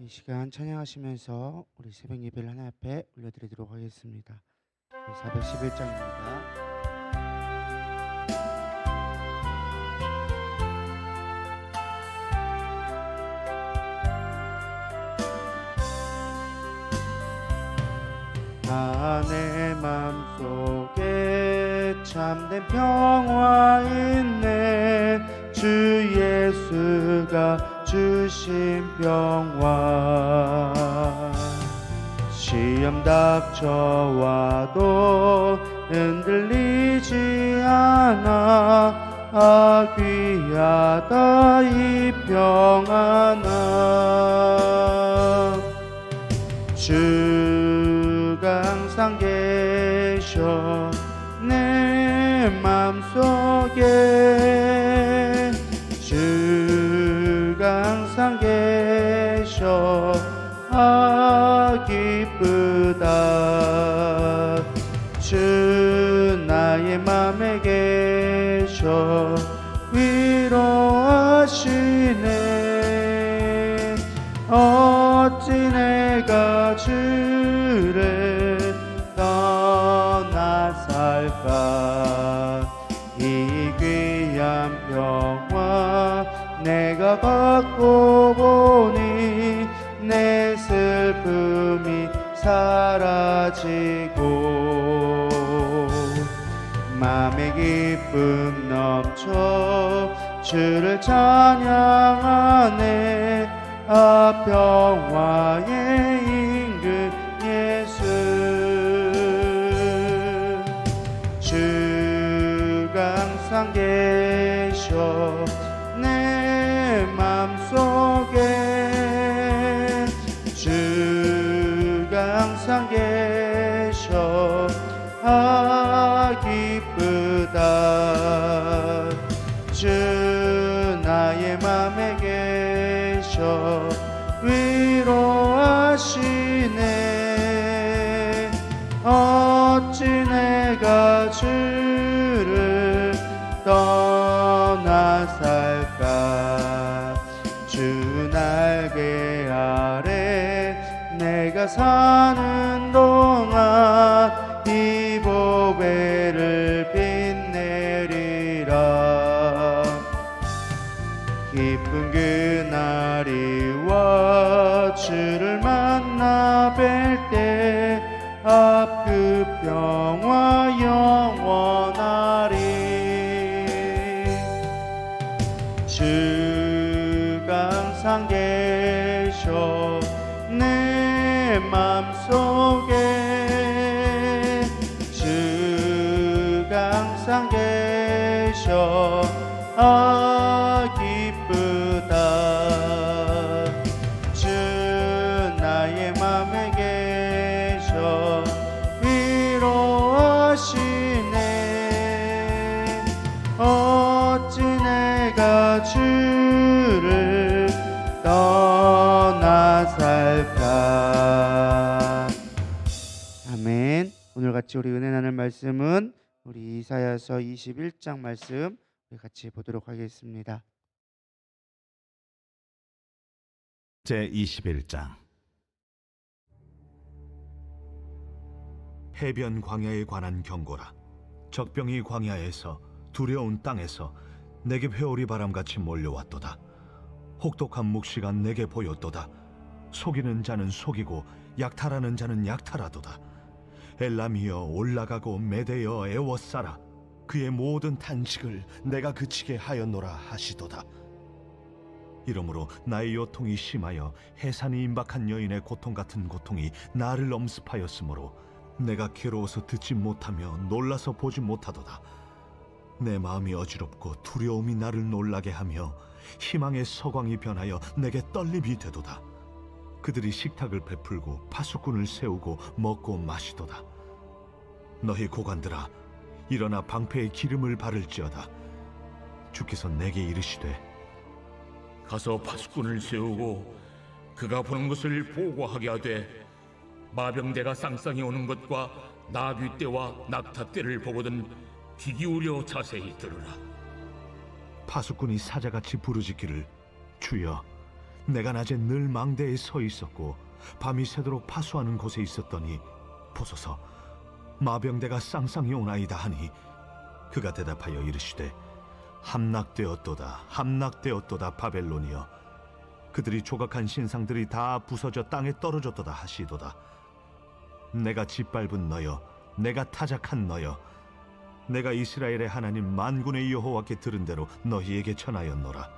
이 시간 찬양하시면서 우리 새벽 예배를 하나 앞에 올려드리도록 하겠습니다. 411장입니다. 나내 맘속에 참된 평화 있네 주 예수가 주신 평화. 시험 닥쳐와도 흔들리지 않아. 아 귀하다 이 평안아 주가 항상 계셔 내 맘속에 주가 항상 계셔. 아 기쁘다. 주 나의 맘에 계셔 갖고 보니 내 슬픔이 사라지고 맘의 기쁨 넘쳐 주를 찬양하네. 아 평화의 임금 예수. 주가 항상 계셔 사는 동안 이 보배를 빛내리라. 기쁜 그날이 와 주를 만나 뵐 때 앞그 평화 맘속에 주가 항상 계셔. 아 기쁘다. 주 나의 맘에 계셔. 위로하시네. 어찌 내가 주를 떠나 살까 같이 우리 은혜 나눌 말씀은 우리 이사야서 21장 말씀 우리 같이 보도록 하겠습니다. 제 21장. 해변 광야에 관한 경고라. 적병이 광야에서 두려운 땅에서 내게 회오리 바람같이 몰려왔도다. 혹독한 묵시가 내게 보였도다. 속이는 자는 속이고 약탈하는 자는 약탈하도다 엘람이여 올라가고 메대여 애워싸라 그의 모든 탄식을 내가 그치게 하였노라 하시도다 이러므로 나의 요통이 심하여 해산이 임박한 여인의 고통 같은 고통이 나를 엄습하였으므로 내가 괴로워서 듣지 못하며 놀라서 보지 못하도다. 내 마음이 어지럽고 두려움이 나를 놀라게 하며 희망의 서광이 변하여 내게 떨림이 되도다. 그들이 식탁을 베풀고 파수꾼을 세우고 먹고 마시도다. 너희 고관들아 일어나 방패의 기름을 바를지어다. 주께서 내게 이르시되 가서 파수꾼을 세우고 그가 보는 것을 보고하게 하되 마병대가 쌍쌍이 오는 것과 나귀 떼와 낙타 떼를 보거든 귀 기울여 자세히 들으라 파수꾼이 사자같이 부르짖기를 주여 내가 낮에 늘 망대에 서 있었고 밤이 새도록 파수하는 곳에 있었더니 보소서 마병대가 쌍쌍이 오나이다 하니 그가 대답하여 이르시되 함락되었도다 함락되었도다 바벨론이여. 그들이 조각한 신상들이 다 부서져 땅에 떨어졌도다 하시도다. 내가 짓밟은 너여 내가 타작한 너여 내가 이스라엘의 하나님 만군의 여호와께 들은 대로 너희에게 전하였노라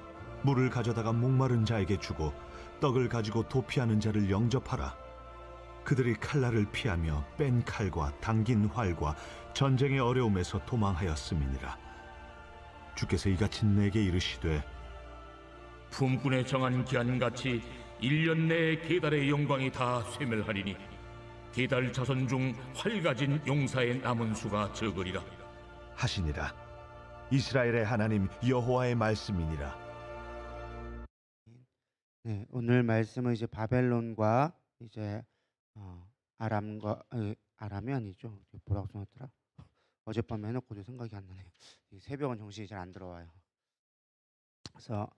물을 가져다가 목마른 자에게 주고 떡을 가지고 도피하는 자를 영접하라. 그들이 칼날을 피하며 뺀 칼과 당긴 활과 전쟁의 어려움에서 도망하였음이니라. 주께서 이같이 내게 이르시되 품꾼에 정한 기한같이 1년 내에 계달의 영광이 다 쇠멸하리니 계달 자손 중 활가진 용사의 남은 수가 적으리라. 하시니라. 이스라엘의 하나님 여호와의 말씀이니라 네, 오늘 말씀은 이제 바벨론과 이제 어, 아람과 에, 아람이 아니죠. 뭐라고 써놨더라? 어젯밤에 해놓고도 생각이 안 나네요. 이 새벽은 정신이 잘 안 들어와요. 그래서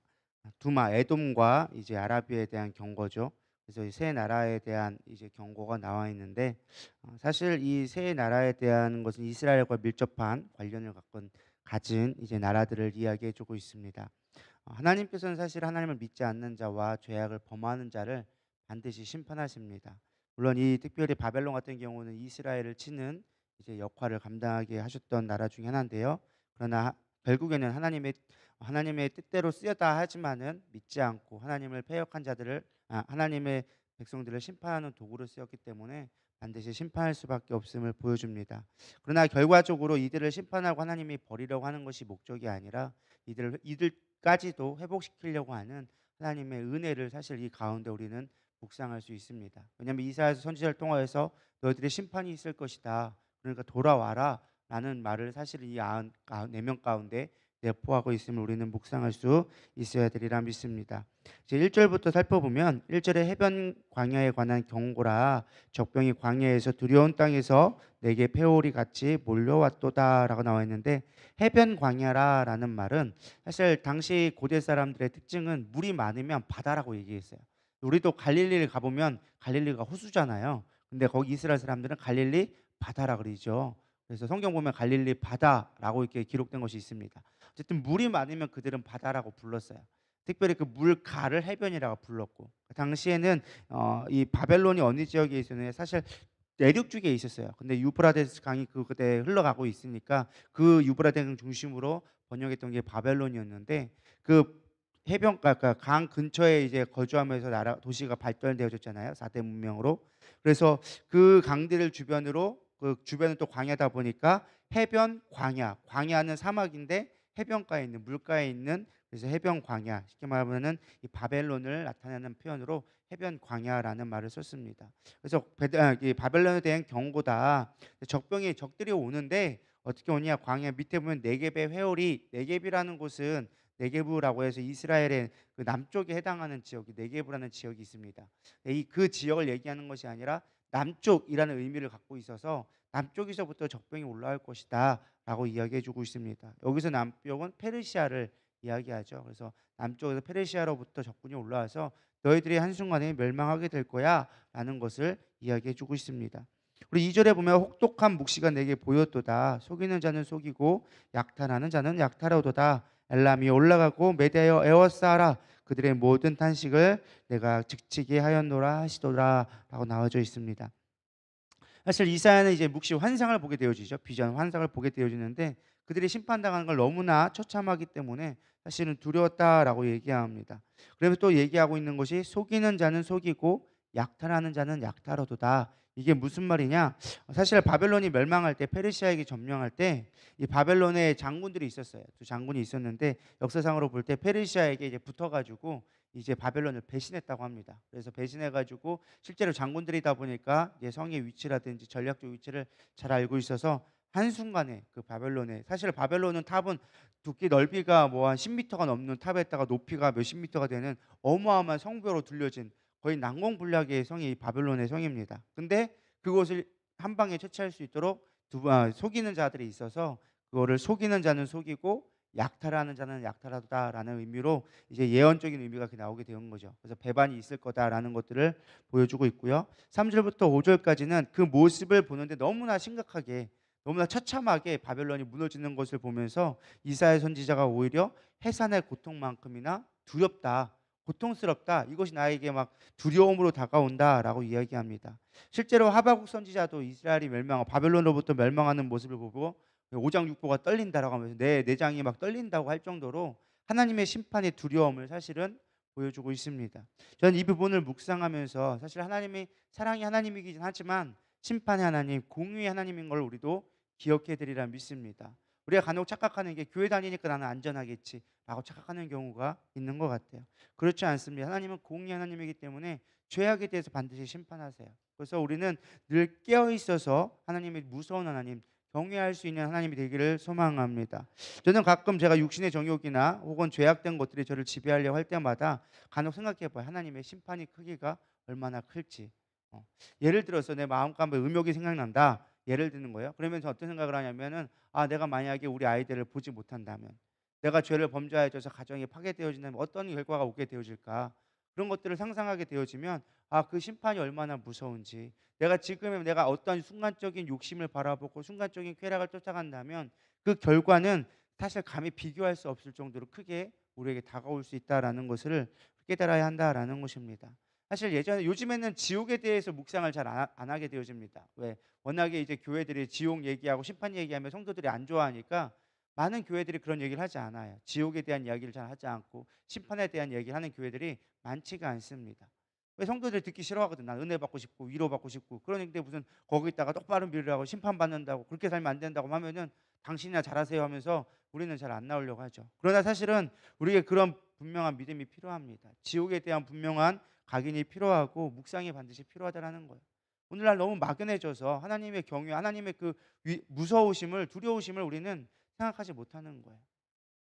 두마 에돔과 이제 아라비아에 대한 경고죠. 그래서 이세 나라에 대한 이제 경고가 나와 있는데 어, 사실 이 세 나라에 대한 것은 이스라엘과 밀접한 관련을 갖고 가진 이제 나라들을 이야기해주고 있습니다. 어, 하나님께서는 사실 하나님을 믿지 않는 자와 죄악을 범하는 자를 반드시 심판하십니다. 물론 이 특별히 바벨론 같은 경우는 이스라엘을 치는 이제 역할을 감당하게 하셨던 나라 중에 하나인데요. 그러나 하- 결국에는 하나님의 하나님의 뜻대로 쓰였다 하지만은 믿지 않고 하나님을 패역한 자들을 아, 하나님의 백성들을 심판하는 도구로 쓰였기 때문에 반드시 심판할 수밖에 없음을 보여줍니다. 그러나 결과적으로 이들을 심판하고 하나님이 버리려고 하는 것이 목적이 아니라 이들 이들 까지도 회복시키려고 하는 하나님의 은혜를 사실 이 가운데 우리는 묵상할 수 있습니다. 왜냐하면 이사야서 선지자를 통하여서 너희들의 심판이 있을 것이다. 그러니까 돌아와라 라는 말을 사실 이 네명 가운데 내포하고 있음을 우리는 묵상할 수 있어야 되리라 믿습니다. 이제 1절부터 살펴보면 1절에 해변 광야에 관한 경고라 적병이 광야에서 두려운 땅에서 내게 페오리 같이 몰려왔도다라고 나와 있는데 해변 광야라라는 말은 사실 당시 고대 사람들의 특징은 물이 많으면 바다라고 얘기했어요. 우리도 갈릴리를 가보면 갈릴리가 호수잖아요. 근데 거기 이스라엘 사람들은 갈릴리 바다라 그러죠. 그래서 성경 보면 갈릴리 바다라고 이렇게 기록된 것이 있습니다. 어쨌든 물이 많으면 그들은 바다라고 불렀어요. 특별히 그 물가를 해변이라고 불렀고 그 당시에는 어, 이 바벨론이 어느 지역에 있었느냐 사실 내륙 쪽에 있었어요. 근데 유브라데스 강이 그때 흘러가고 있으니까 그 유브라데스 강 중심으로 번역했던 게 바벨론이었는데 그 해변가 그러니까 강 근처에 이제 거주하면서 나라 도시가 발달되어졌잖아요. 4대 문명으로. 그래서 그 강들을 주변으로 그 주변은 또 광야다 보니까 해변 광야. 광야는 사막인데 해변가에 있는 물가에 있는 그래서 해변 광야. 쉽게 말하면은 이 바벨론을 나타내는 표현으로 해변 광야라는 말을 썼습니다. 그래서 베드- 아, 이 바벨론에 대한 경고다. 적병이 적들이 오는데 어떻게 오냐? 광야 밑에 보면 네겝의 회오리. 네겝이라는 곳은 네게브라고 해서 이스라엘의 그 남쪽에 해당하는 지역이 네게브라는 지역이 있습니다. 이 그 지역을 얘기하는 것이 아니라 남쪽이라는 의미를 갖고 있어서 남쪽에서부터 적병이 올라올 것이다 라고 이야기해 주고 있습니다. 여기서 남쪽은 페르시아를 이야기하죠. 그래서 남쪽에서 페르시아로부터 적군이 올라와서 너희들이 한순간에 멸망하게 될 거야 라는 것을 이야기해 주고 있습니다. 우리 2절에 보면 혹독한 묵시가 내게 보였도다. 속이는 자는 속이고 약탈하는 자는 약탈하도다. 엘람이 올라가고 메대하여 에워싸라. 그들의 모든 탄식을 내가 직치게 하였노라 하시도라 라고 나와져 있습니다. 사실 이사야는 이제 묵시 환상을 보게 되어지죠. 비전 환상을 보게 되어지는데 그들이 심판당하는 걸 너무나 처참하기 때문에 사실은 두려웠다라고 얘기합니다. 그래서 또 얘기하고 있는 것이 속이는 자는 속이고 약탈하는 자는 약탈하도다 이게 무슨 말이냐? 사실 바벨론이 멸망할 때 페르시아에게 점령할 때 이 바벨론의 장군들이 있었어요. 두 장군이 있었는데 역사상으로 볼 때 페르시아에게 이제 붙어가지고 이제 바벨론을 배신했다고 합니다. 그래서 배신해가지고 실제로 장군들이다 보니까 이제 성의 위치라든지 전략적 위치를 잘 알고 있어서 한 순간에 그 바벨론에 사실 바벨론은 탑은 두께 넓이가 뭐 한 10m가 넘는 탑에다가 높이가 몇십 미터가 되는 어마어마한 성벽으로 둘려진 거의 난공불락의 성이 이 바벨론의 성입니다. 근데 그곳을 한 방에 처치할 수 있도록 두 아, 속이는 자들이 있어서 그거를 속이는 자는 속이고 약탈하는 자는 약탈하다라는 의미로 이제 예언적인 의미가 나오게 되는 거죠. 그래서 배반이 있을 거다라는 것들을 보여주고 있고요. 3절부터 5절까지는 그 모습을 보는데 너무나 심각하게 너무나 처참하게 바벨론이 무너지는 것을 보면서 이사야 선지자가 오히려 해산의 고통만큼이나 두렵다. 고통스럽다. 이것이 나에게 막 두려움으로 다가온다라고 이야기합니다. 실제로 하바국 선지자도 이스라엘이 멸망하고 바벨론으로부터 멸망하는 모습을 보고 오장 육부가 떨린다라고 하면서 내 내장이 막 떨린다고 할 정도로 하나님의 심판의 두려움을 사실은 보여주고 있습니다. 저는 이 부분을 묵상하면서 사실 하나님이 사랑이 하나님이긴 하지만 심판의 하나님, 공의의 하나님인 걸 우리도 기억해 드리라 믿습니다. 우리가 간혹 착각하는 게 교회 다니니까 나는 안전하겠지라고 착각하는 경우가 있는 것 같아요. 그렇지 않습니다. 하나님은 공의 하나님이기 때문에 죄악에 대해서 반드시 심판하세요. 그래서 우리는 늘 깨어 있어서 하나님의 무서운 하나님, 경외할 수 있는 하나님이 되기를 소망합니다. 저는 가끔 제가 육신의 정욕이나 혹은 죄악된 것들이 저를 지배하려고 할 때마다 간혹 생각해 봐요. 하나님의 심판이 크기가 얼마나 클지. 어. 예를 들어서 내 마음 가운데 음욕이 생각난다. 예를 드는 거예요. 그러면서 어떤 생각을 하냐면은 아 내가 만약에 우리 아이들을 보지 못한다면 내가 죄를 범죄하여져서 가정이 파괴되어진다면 어떤 결과가 오게 되어질까 그런 것들을 상상하게 되어지면 아 그 심판이 얼마나 무서운지 내가 지금 내가 어떤 순간적인 욕심을 바라보고 순간적인 쾌락을 쫓아간다면 그 결과는 사실 감히 비교할 수 없을 정도로 크게 우리에게 다가올 수 있다라는 것을 깨달아야 한다라는 것입니다. 사실 예전에 요즘에는 지옥에 대해서 묵상을 잘안 하게 되어집니다. 왜? 워낙에 이제 교회들이 지옥 얘기하고 심판 얘기하면 성도들이 안 좋아하니까 많은 교회들이 그런 얘기를 하지 않아요. 지옥에 대한 이야기를 잘 하지 않고 심판에 대한 얘기를 하는 교회들이 많지가 않습니다. 왜 성도들이 듣기 싫어하거든. 난 은혜 받고 싶고 위로 받고 싶고 그러는데 무슨 거기다가 똑바로 밀으라고 심판 받는다고 그렇게 살면 안 된다고 하면은 당신이나 잘하세요 하면서 우리는 잘 안 나오려고 하죠. 그러나 사실은 우리에게 그런 분명한 믿음이 필요합니다. 지옥에 대한 분명한 각인이 필요하고 묵상이 반드시 필요하다라는 거예요. 오늘날 너무 막연해져서 하나님의 경외, 하나님의 그 위- 무서우심을 두려우심을 우리는 생각하지 못하는 거예요.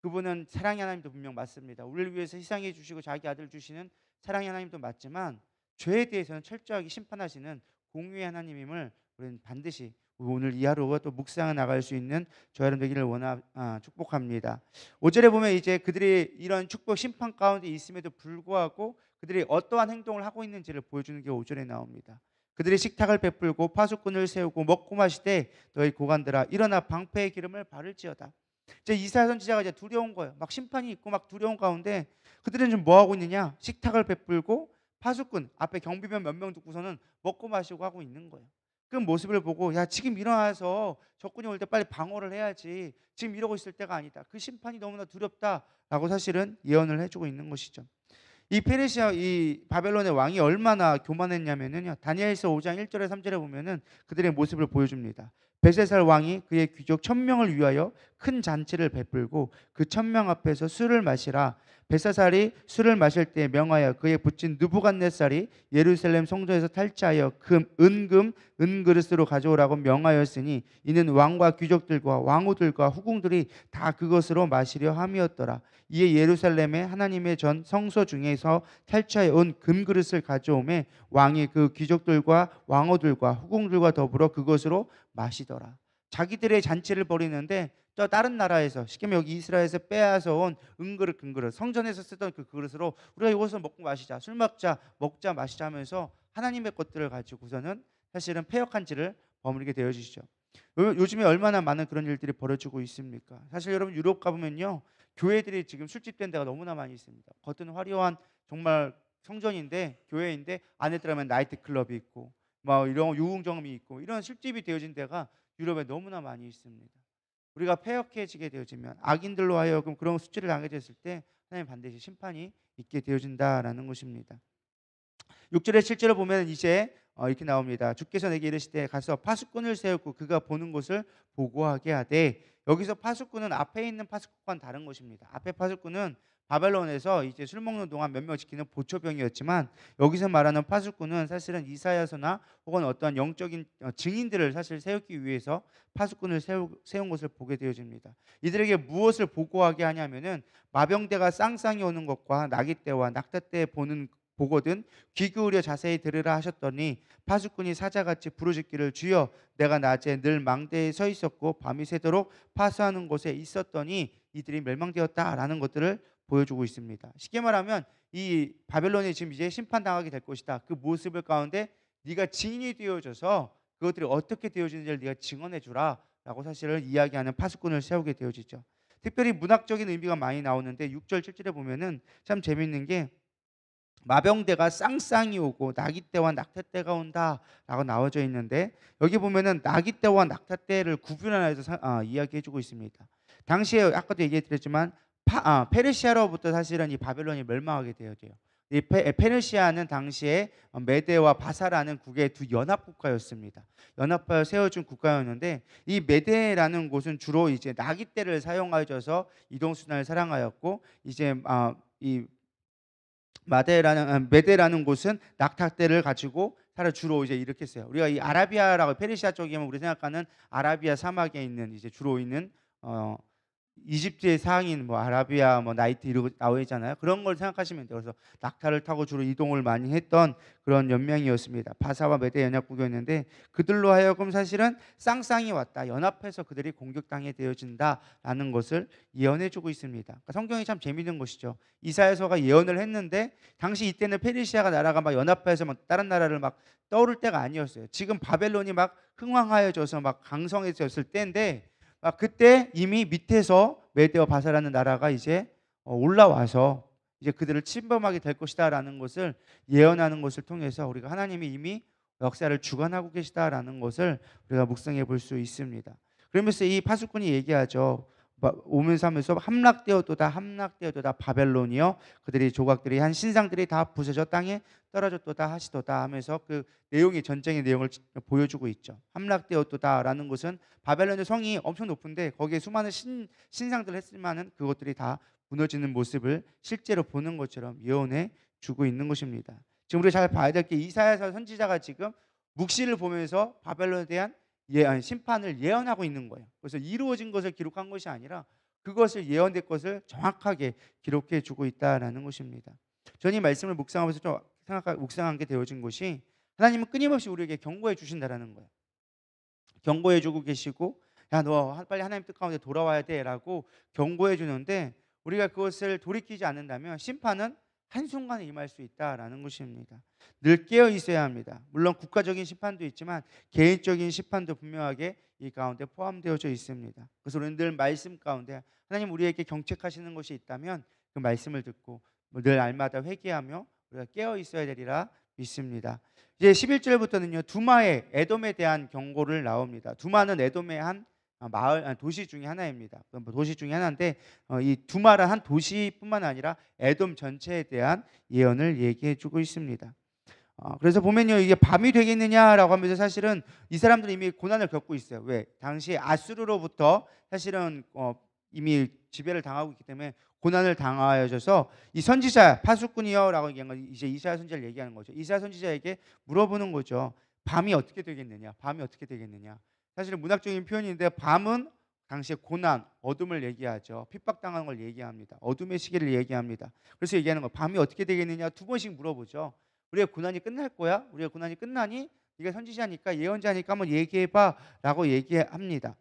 그분은 사랑의 하나님도 분명 맞습니다. 우리를 위해서 희생해 주시고 자기 아들 주시는 사랑의 하나님도 맞지만 죄에 대해서는 철저하게 심판하시는 공의의 하나님임을 우리는 반드시 오늘 이 하루가 또 묵상해 나갈 수 있는 저 여러분 되기를 원하 아, 축복합니다. 5절에 보면 이제 그들이 이런 축복 심판 가운데 있음에도 불구하고 그들이 어떠한 행동을 하고 있는지를 보여주는 게 5절에 나옵니다. 그들이 식탁을 베풀고 파수꾼을 세우고 먹고 마시되 너희 고관들아 일어나 방패의 기름을 바를지어다. 이제 이사야 선지자가 이제 두려운 거예요. 막 심판이 있고 막 두려운 가운데 그들은 좀뭐 하고 있느냐? 식탁을 베풀고 파수꾼 앞에 경비병 몇명 두고서는 먹고 마시고 하고 있는 거예요. 그 모습을 보고 야 지금 일어나서 적군이 올 때 빨리 방어를 해야지. 지금 이러고 있을 때가 아니다. 그 심판이 너무나 두렵다라고 사실은 예언을 해주고 있는 것이죠. 이 페르시아 이 바벨론의 왕이 얼마나 교만했냐면은요. 다니엘서 5장 1절에 3절에 보면은 그들의 모습을 보여줍니다. 베세살 왕이 그의 귀족 천명을 위하여 큰 잔치를 베풀고 그 천명 앞에서 술을 마시라. 베사살이 술을 마실 때 명하여 그의 붙인 느부갓네살이 예루살렘 성전에서 탈취하여 금, 은금, 은그릇으로 가져오라고 명하였으니 이는 왕과 귀족들과 왕후들과 후궁들이 다 그것으로 마시려 함이었더라. 이에 예루살렘에 하나님의 전 성소 중에서 탈취하여 온 금그릇을 가져오매 왕이 그 귀족들과 왕후들과 후궁들과 더불어 그것으로 마시더라. 자기들의 잔치를 벌이는데 또 다른 나라에서 쉽게 말하면 여기 이스라엘에서 빼앗아 온 은그릇 금그릇 성전에서 쓰던 그 그릇으로 우리가 이것을 먹고 마시자 술 먹자 먹자 마시자 하면서 하나님의 것들을 가지고서는 사실은 패역한 지를 버무리게 되어지죠. 요- 요즘에 얼마나 많은 그런 일들이 벌어지고 있습니까? 사실 여러분 유럽 가보면요 교회들이 지금 술집된 데가 너무나 많이 있습니다. 겉은 화려한 정말 성전인데 교회인데 안에 들어가면 나이트 클럽이 있고 막 이런 유흥점이 있고 이런 술집이 되어진 데가 유럽에 너무나 많이 있습니다. 우리가 폐역해지게 되어지면 악인들로 하여금 그런 수치를 당하게 됐을 때 하나님 반드시 심판이 있게 되어진다라는 것입니다. 6절에 7절을 보면 이제 어, 이렇게 나옵니다. 주께서 내게 이르시되 가서 파수꾼을 세우고 그가 보는 곳을 보고하게 하되 여기서 파수꾼은 앞에 있는 파수꾼과는 다른 것입니다. 앞에 파수꾼은 바벨론에서 이제 술 먹는 동안 몇 명 지키는 보초병이었지만 여기서 말하는 파수꾼은 사실은 이사야서나 혹은 어떤 영적인 어, 증인들을 사실 세우기 위해서 파수꾼을 세우, 세운 것을 보게 되어집니다. 이들에게 무엇을 보고하게 하냐면은 마병대가 쌍쌍이 오는 것과 나기 때와 낙타 때 보는 보거든 귀 기울여 자세히 들으라 하셨더니 파수꾼이 사자같이 부르짖기를 주여 내가 낮에 늘 망대에 서 있었고 밤이 새도록 파수하는 곳에 있었더니 이들이 멸망되었다라는 것들을 보여주고 있습니다. 쉽게 말하면 이 바벨론이 지금 이제 심판당하게 될 것이다. 그 모습을 가운데 네가 증인이 되어져서 그것들이 어떻게 되어지는지를 네가 증언해 주라라고 사실을 이야기하는 파수꾼을 세우게 되어지죠. 특별히 문학적인 의미가 많이 나오는데 6절 7절에 보면은 참 재밌는 게 마병대가 쌍쌍이 오고 나기 때와 낙타 때가 온다라고 나와져 있는데 여기 보면은 나기 때와 낙타 때를 구분하여서 사- 아, 이야기해주고 있습니다. 당시에 아까도 얘기해드렸지만 파, 아, 페르시아로부터 사실은 이 바벨론이 멸망하게 되어져요. 이 페, 페르시아는 당시에 메데와 바사라는 국의 두 연합 국가였습니다. 연합하여 세워준 국가였는데 이 메데라는 곳은 주로 이제 나기 때를 사용하여서 이동 수단을 사랑하였고 이제 아, 이 마데라는 아, 메데라는 곳은 낙타떼를 가지고 살아 주로 이제 이렇게 써요. 우리가 이 아라비아라고 페르시아 쪽이면 우리 생각하는 아라비아 사막에 있는 이제 주로 있는 어 이집트의 상인 뭐 아라비아 뭐 나이트 이러고 나와 있잖아요. 그런 걸 생각하시면 돼요. 그래서 낙타를 타고 주로 이동을 많이 했던 그런 연맹이었습니다. 바사와 메데 연합국이었는데 그들로 하여금 사실은 쌍쌍이 왔다. 연합해서 그들이 공격당해 되어진다라는 것을 예언해 주고 있습니다. 그러니까 성경이 참 재미있는 것이죠. 이사야서가 예언을 했는데 당시 이때는 페르시아가 나라가 막 연합해서 막 다른 나라를 막 떠오를 때가 아니었어요. 지금 바벨론이 막 흥왕하여져서 막 강성해졌을 때인데 아, 그때 이미 밑에서 메데와 바사라는 나라가 이제 어, 올라와서 이제 그들을 침범하게 될 것이다라는 것을 예언하는 것을 통해서 우리가 하나님이 이미 역사를 주관하고 계시다라는 것을 우리가 묵상해 볼 수 있습니다. 그러면서 이 파수꾼이 얘기하죠. 바- 오면서 하면서 함락되었도다 함락되었도다 바벨론이요 그들이 조각들이 한 신상들이 다 부서져 땅에 떨어졌도다 하시도다 하면서 그 내용이 전쟁의 내용을 지- 보여주고 있죠. 함락되었도다라는 것은 바벨론의 성이 엄청 높은데 거기에 수많은 신, 신상들을 했지만은 그것들이 다 무너지는 모습을 실제로 보는 것처럼 예언해 주고 있는 것입니다. 지금 우리가 잘 봐야 될 게 이사야서 선지자가 지금 묵시를 보면서 바벨론에 대한 예, 아니, 심판을 예언하고 있는 거예요. 그래서 이루어진 것을 기록한 것이 아니라 그것을 예언된 것을 정확하게 기록해 주고 있다라는 것입니다. 저는 이 말씀을 묵상하면서 좀 생각 묵상한 게 되어진 것이 하나님은 끊임없이 우리에게 경고해 주신다라는 거예요. 경고해 주고 계시고 야 너 빨리 하나님 뜻 가운데 돌아와야 돼라고 경고해 주는데 우리가 그것을 돌이키지 않는다면 심판은 한순간에 임할 수 있다라는 것입니다. 늘 깨어 있어야 합니다. 물론 국가적인 심판도 있지만 개인적인 심판도 분명하게 이 가운데 포함되어져 있습니다. 그래서 우리는 늘 말씀 가운데 하나님 우리에게 경책하시는 것이 있다면 그 말씀을 듣고 뭐늘 날마다 회개하며 우리가 깨어 있어야 되리라 믿습니다. 이제 11절부터는요. 두마의 에돔에 대한 경고를 나옵니다. 두마는 에돔의 한 아, 마을 아, 도시 중에 하나입니다. 뭐 도시 중에 하나인데 어, 이 두마란 한 도시뿐만 아니라 에돔 전체에 대한 예언을 얘기해 주고 있습니다. 어, 그래서 보면요 이게 밤이 되겠느냐라고 하면서 사실은 이 사람들은 이미 고난을 겪고 있어요. 왜? 당시 아수르로부터 사실은 어, 이미 지배를 당하고 있기 때문에 고난을 당하여져서 이 선지자 파수꾼이여라고 얘기한 건 이제 이사야 선지자를 얘기하는 거죠. 이사야 선지자에게 물어보는 거죠. 밤이 어떻게 되겠느냐? 밤이 어떻게 되겠느냐? 사실은 문학적인 표현인데 밤은 당시의 고난, 어둠을 얘기하죠. 핍박당하는 걸 얘기합니다. 어둠의 시기를 얘기합니다. 그래서 얘기하는 거 밤이 어떻게 되겠느냐 두 번씩 물어보죠. 우리의 고난이 끝날 거야? 우리의 고난이 끝나니? 네가 선지자니까 예언자니까 한번 얘기해봐 라고 얘기합니다.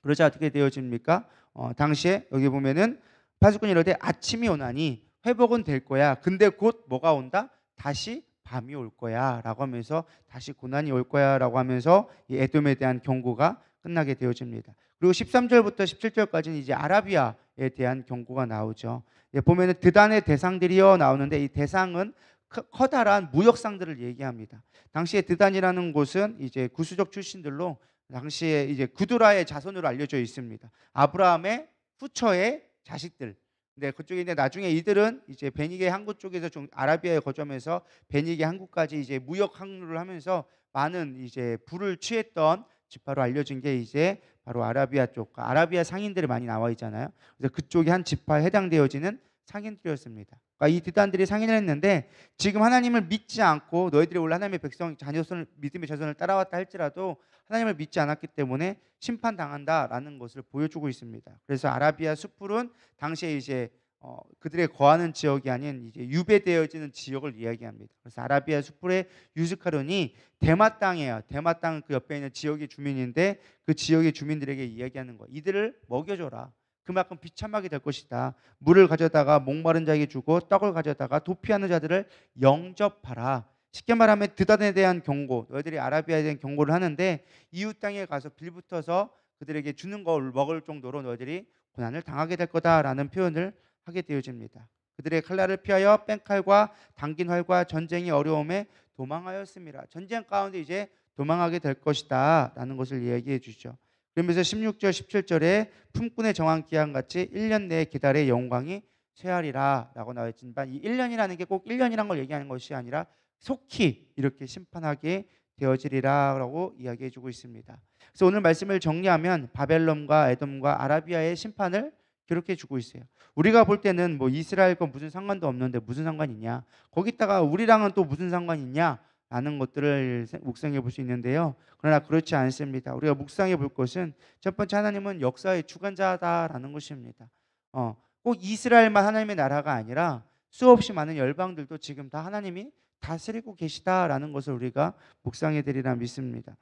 그러자 어떻게 되어집니까? 어, 당시에 여기 보면은 파수꾼이 이르되 아침이 오나니 회복은 될 거야. 근데 곧 뭐가 온다? 다시 밤이 올 거야라고 하면서 다시 고난이 올 거야라고 하면서 이 에돔에 대한 경고가 끝나게 되어집니다. 그리고 13절부터 17절까지는 이제 아라비아에 대한 경고가 나오죠. 예, 보면은 드단의 대상들이여 나오는데 이 대상은 커- 커다란 무역상들을 얘기합니다. 당시에 드단이라는 곳은 이제 구수적 출신들로 당시에 이제 구두라의 자손으로 알려져 있습니다. 아브라함의 후처의 자식들 근데 그쪽에 이제 나중에 이들은 이제 베니게 항구 쪽에서 좀 아라비아에 거점해서 베니게 항구까지 이제 무역 항로를 하면서 많은 이제 부를 취했던 지파로 알려진 게 이제 바로 아라비아 쪽 아라비아 상인들이 많이 나와 있잖아요. 그래서 그쪽이 한 지파에 해당되어지는 상인들이었습니다. 그러니까 이 디단들이 상인을 했는데 지금 하나님을 믿지 않고 너희들이 원래 하나님의 백성 자녀선을 믿음의 자손을 따라왔다 할지라도 하나님을 믿지 않았기 때문에 심판 당한다라는 것을 보여주고 있습니다. 그래서 아라비아 숲풀은 당시에 이제 어, 그들의 거하는 지역이 아닌 이제 유배되어지는 지역을 이야기합니다. 그래서 아라비아 숲풀의 유스카론이 대마 땅이에요. 대마 땅그 옆에 있는 지역의 주민인데 그 지역의 주민들에게 이야기하는 거. 이들을 먹여줘라. 그만큼 비참하게 될 것이다. 물을 가져다가 목마른 자에게 주고 떡을 가져다가 도피하는 자들을 영접하라. 쉽게 말하면 드단에 대한 경고, 너희들이 아라비아에 대한 경고를 하는데 이웃 땅에 가서 빌붙어서 그들에게 주는 걸 먹을 정도로 너희들이 고난을 당하게 될 거다라는 표현을 하게 되어집니다. 그들의 칼날을 피하여 뺑칼과 당긴 활과 전쟁의 어려움에 도망하였습니다. 전쟁 가운데 이제 도망하게 될 것이다라는 것을 이야기해 주죠. 그러면서 16절 17절에 품꾼의 정한 기한 같이 1년 내에 기다의 영광이 쇠하리라라고 나와 있지만 이 1년이라는 게 꼭 1년이란 걸 얘기하는 것이 아니라 속히 이렇게 심판하게 되어지리라라고 이야기해 주고 있습니다. 그래서 오늘 말씀을 정리하면 바벨론과 에돔과 아라비아의 심판을 기록해 주고 있어요. 우리가 볼 때는 뭐 이스라엘과 무슨 상관도 없는데 무슨 상관이냐? 거기다가 우리랑은 또 무슨 상관이 있냐? 라는 것들을 세- 묵상해 볼 수 있는데요. 그러나 그렇지 않습니다. 우리가 묵상해 볼 것은 첫 번째 하나님은 역사의 주관자다라는 것입니다. 어, 꼭 이스라엘만 하나님의 나라가 아니라 수없이 많은 열방들도 지금 다 하나님이 다스리고 계시다라는 것을 우리가 묵상해 드리라 믿습니다.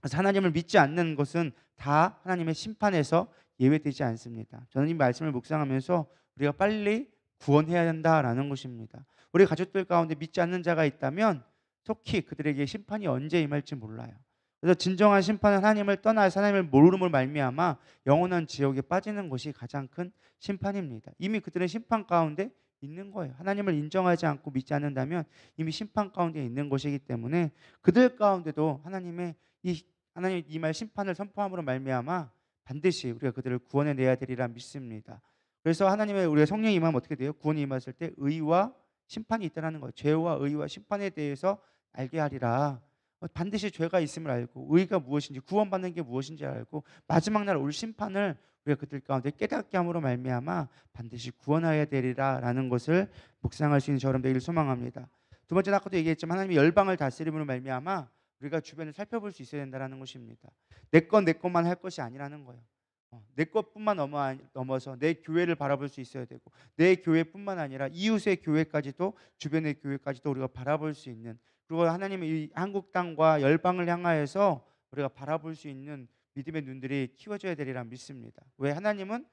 그래서 하나님을 믿지 않는 것은 다 하나님의 심판에서 예외되지 않습니다. 저는 이 말씀을 묵상하면서 우리가 빨리 구원해야 된다라는 것입니다. 우리 가족들 가운데 믿지 않는 자가 있다면 속히 그들에게 심판이 언제 임할지 몰라요. 그래서 진정한 심판은 하나님을 떠나서 하나님을 모르름을 말미암아 영원한 지옥에 빠지는 것이 가장 큰 심판입니다. 이미 그들은 심판 가운데 있는 거예요. 하나님을 인정하지 않고 믿지 않는다면 이미 심판 가운데 있는 것이기 때문에 그들 가운데도 하나님의 이 하나님 이 말 심판을 선포함으로 말미암아 반드시 우리가 그들을 구원해 내야 되리라 믿습니다. 그래서 하나님의 우리가 성령이 임하면 어떻게 돼요? 구원이 임했을 때 의와 심판이 있다는 거예요. 죄와 의와 심판에 대해서 알게 하리라. 어, 반드시 죄가 있음을 알고 의가 무엇인지 구원받는 게 무엇인지 알고 마지막 날 올 심판을 우리가 그들 가운데 깨닫게 함으로 말미암아 반드시 구원하여야 되리라라는 것을 묵상할 수 있는 저런 되기를 소망합니다. 두 번째 아까도 얘기했지만 하나님이 열방을 다스림으로 말미암아 우리가 주변을 살펴볼 수 있어야 된다는 것입니다. 내건내 것만 할 것이 아니라는 거예요. 어, 내 것뿐만 넘어, 넘어서 내 교회를 바라볼 수 있어야 되고 내 교회뿐만 아니라 이웃의 교회까지도 주변의 교회까지도 우리가 바라볼 수 있는 그리고 하나님의 이 한국 땅과 열방을 향하여서 우리가 바라볼 수 있는 믿음의 눈들이 키워져야 되리라 믿습니다. 왜 하나님은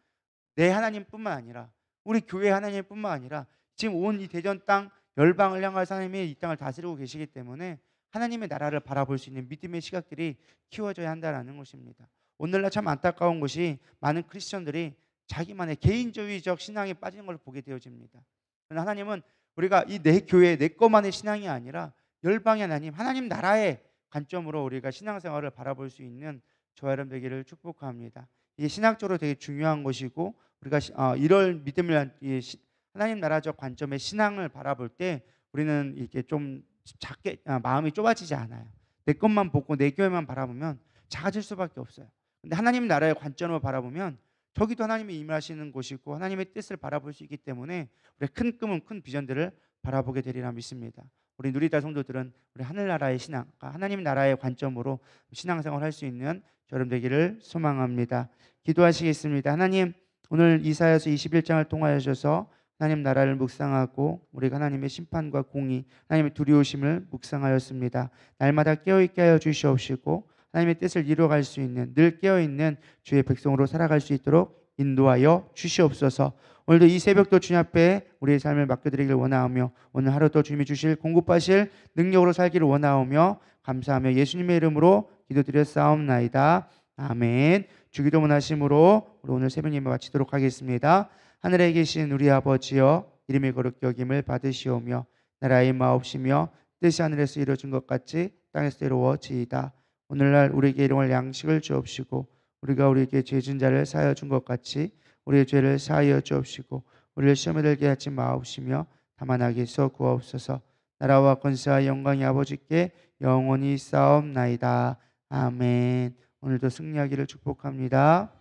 내 하나님뿐만 아니라 우리 교회 하나님뿐만 아니라 지금 온 이 대전 땅 열방을 향하여서 하나님이 이 땅을 다스리고 계시기 때문에 하나님의 나라를 바라볼 수 있는 믿음의 시각들이 키워져야 한다라는 것입니다. 오늘날 참 안타까운 것이 많은 크리스천들이 자기만의 개인주의적 신앙에 빠지는 걸 보게 되어집니다. 그러나 하나님은 우리가 이 내 교회 내 것만의 신앙이 아니라 열방의 하나님, 하나님 나라의 관점으로 우리가 신앙생활을 바라볼 수 있는 저와 여러분 되기를 축복합니다. 이게 신학적으로 되게 중요한 것이고 우리가 시- 어, 이럴 믿음을 하나님 나라적 관점의 신앙을 바라볼 때 우리는 이렇게 좀 작게 아, 마음이 좁아지지 않아요. 내 것만 보고 내 교회만 바라보면 작아질 수밖에 없어요. 근데 하나님 나라의 관점으로 바라보면 저기도 하나님이 임하시는 곳이고 하나님의 뜻을 바라볼 수 있기 때문에 우리 큰 꿈은 큰 비전들을 바라보게 되리라 믿습니다. 우리 누리다 성도들은 우리 하늘나라의 신앙, 그러니까 하나님 나라의 관점으로 신앙생활 할수 있는 저름 되기를 소망합니다. 기도하시겠습니다. 하나님 오늘 이사야서 21장을 통하여서 하나님 나라를 묵상하고 우리가 하나님의 심판과 공의, 하나님의 두려우심을 묵상하였습니다. 날마다 깨어 있게 하여 주시옵시고 하나님의 뜻을 이루어갈 수 있는 늘 깨어 있는 주의 백성으로 살아갈 수 있도록 인도하여 주시옵소서. 오늘도 이 새벽도 주님 앞에 우리의 삶을 맡겨드리길 원하오며 오늘 하루도 주님이 주실 공급하실 능력으로 살기를 원하오며 감사하며 예수님의 이름으로 기도드렸사옵나이다. 아멘. 주기도문 하심으로 우리 오늘 새벽 예배 마치도록 하겠습니다. 하늘에 계신 우리 아버지여 이름이 거룩히 여김을 받으시오며 나라의 마옵시며 뜻이 하늘에서 이루어진 것 같이 땅에서 이루어지이다. 오늘날 우리에게 일용할 양식을 주옵시고 우리가 우리에게 죄진 자를 사하여 준 것 같이 우리의 죄를 사하여 주옵시고 우리를 시험에 들게 하지 마옵시며 다만 악에서 구하옵소서 나라와 권세와 영광이 아버지께 영원히 싸움나이다. 아멘. 오늘도 승리하기를 축복합니다.